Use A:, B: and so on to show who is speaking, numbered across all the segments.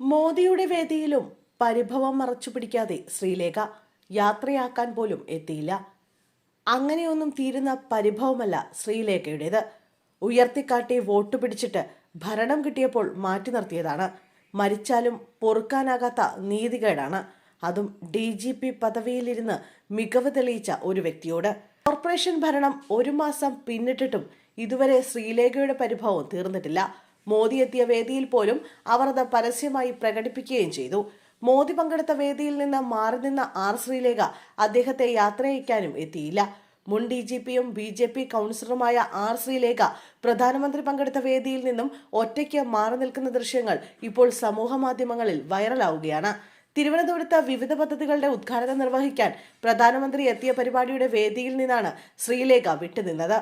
A: മോദിയുടെ വേദിയിലും പരിഭവം മറച്ചു പിടിക്കാതെ ശ്രീലേഖ യാത്രയാക്കാൻ പോലും എത്തിയില്ല. അങ്ങനെയൊന്നും തീരുന്ന പരിഭവമല്ല ശ്രീലേഖയുടേത്. ഉയർത്തിക്കാട്ടി വോട്ട് പിടിച്ചിട്ട് ഭരണം കിട്ടിയപ്പോൾ മാറ്റി നിർത്തിയതാണ്. മരിച്ചാലും പൊറുക്കാനാകാത്ത നീതികേടാണ്. അതും ഡി ജി പി പദവിയിലിരുന്ന് മികവ് തെളിയിച്ച ഒരു വ്യക്തിയോട്. കോർപ്പറേഷൻ ഭരണം ഒരു മാസം പിന്നിട്ടിട്ടും ഇതുവരെ ശ്രീലേഖയുടെ പരിഭവം തീർന്നിട്ടില്ല. മോദി എത്തിയ വേദിയിൽ പോലും അവർ അത് പരസ്യമായി പ്രകടിപ്പിക്കുകയും ചെയ്തു. മോദി പങ്കെടുത്ത വേദിയിൽ നിന്ന് മാറി നിന്ന ആർ ശ്രീലേഖ അദ്ദേഹത്തെ യാത്രയക്കാനും എത്തിയില്ല. മുൻ ഡി ജി പിയും ബി ജെ പി കൗൺസിലറുമായ ആർ ശ്രീലേഖ പ്രധാനമന്ത്രി പങ്കെടുത്ത വേദിയിൽ നിന്നും ഒറ്റയ്ക്ക് മാറി നിൽക്കുന്ന ദൃശ്യങ്ങൾ ഇപ്പോൾ സമൂഹ മാധ്യമങ്ങളിൽ വൈറലാവുകയാണ്. തിരുവനന്തപുരത്ത് വിവിധ പദ്ധതികളുടെ ഉദ്ഘാടനം നിർവഹിക്കാൻ പ്രധാനമന്ത്രി എത്തിയ പരിപാടിയുടെ വേദിയിൽ നിന്നാണ് ശ്രീലേഖ വിട്ടുനിന്നത്.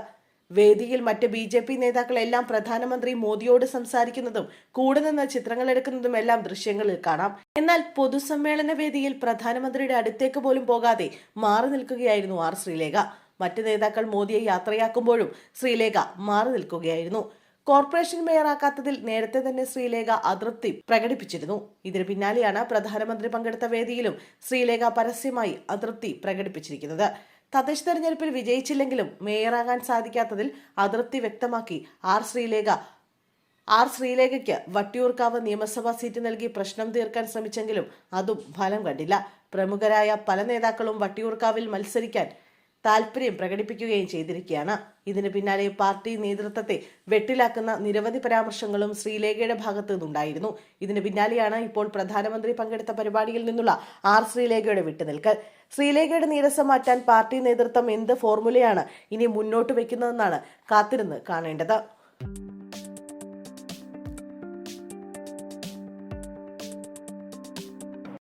A: വേദിയിൽ മറ്റ് ബി ജെ പി നേതാക്കളെല്ലാം പ്രധാനമന്ത്രി മോദിയോട് സംസാരിക്കുന്നതും കൂടെ നിന്ന് ചിത്രങ്ങൾ എടുക്കുന്നതും എല്ലാം ദൃശ്യങ്ങളിൽ കാണാം. എന്നാൽ പൊതുസമ്മേളന വേദിയിൽ പ്രധാനമന്ത്രിയുടെ അടുത്തേക്ക് പോലും പോകാതെ മാറി നിൽക്കുകയായിരുന്നു ആർ ശ്രീലേഖ. മറ്റ് നേതാക്കൾ മോദിയെ യാത്രയാക്കുമ്പോഴും ശ്രീലേഖ മാറി നിൽക്കുകയായിരുന്നു. കോർപ്പറേഷൻ മേയറാക്കാത്തതിൽ നേരത്തെ തന്നെ ശ്രീലേഖ അതൃപ്തി പ്രകടിപ്പിച്ചിരുന്നു. ഇതിന് പിന്നാലെയാണ് പ്രധാനമന്ത്രി പങ്കെടുത്ത വേദിയിലും ശ്രീലേഖ പരസ്യമായി അതൃപ്തി പ്രകടിപ്പിച്ചിരിക്കുന്നത്. തദ്ദേശ തെരഞ്ഞെടുപ്പിൽ വിജയിച്ചില്ലെങ്കിലും മേയറാകാൻ സാധിക്കാത്തതിൽ അതൃപ്തി വ്യക്തമാക്കി. ആർ ശ്രീലേഖ ആർ ശ്രീലേഖയ്ക്ക് വട്ടിയൂർക്കാവ് നിയമസഭാ സീറ്റ് നൽകി പ്രശ്നം തീർക്കാൻ ശ്രമിച്ചെങ്കിലും അതും ഫലം കണ്ടില്ല. പ്രമുഖരായ പല നേതാക്കളും വട്ടിയൂർക്കാവിൽ മത്സരിക്കാൻ താൽപര്യം പ്രകടിപ്പിക്കുകയും ചെയ്തിരിക്കുകയാണ്. ഇതിന് പിന്നാലെ പാർട്ടി നേതൃത്വത്തെ വെട്ടിലാക്കുന്ന നിരവധി പരാമർശങ്ങളും ശ്രീലേഖയുടെ ഭാഗത്തു നിന്നുണ്ടായിരുന്നു. ഇതിന് പിന്നാലെയാണ് ഇപ്പോൾ പ്രധാനമന്ത്രി പങ്കെടുത്ത പരിപാടിയിൽ നിന്നുള്ള ആർ ശ്രീലേഖയുടെ വിട്ടുനിൽക്കൽ. ശ്രീലേഖയുടെ നീരസം മാറ്റാൻ പാർട്ടി നേതൃത്വം എന്ത് ഫോർമുലയാണ് ഇനി മുന്നോട്ട് വെക്കുന്നതെന്നാണ് കാത്തിരുന്ന് കാണേണ്ടത്.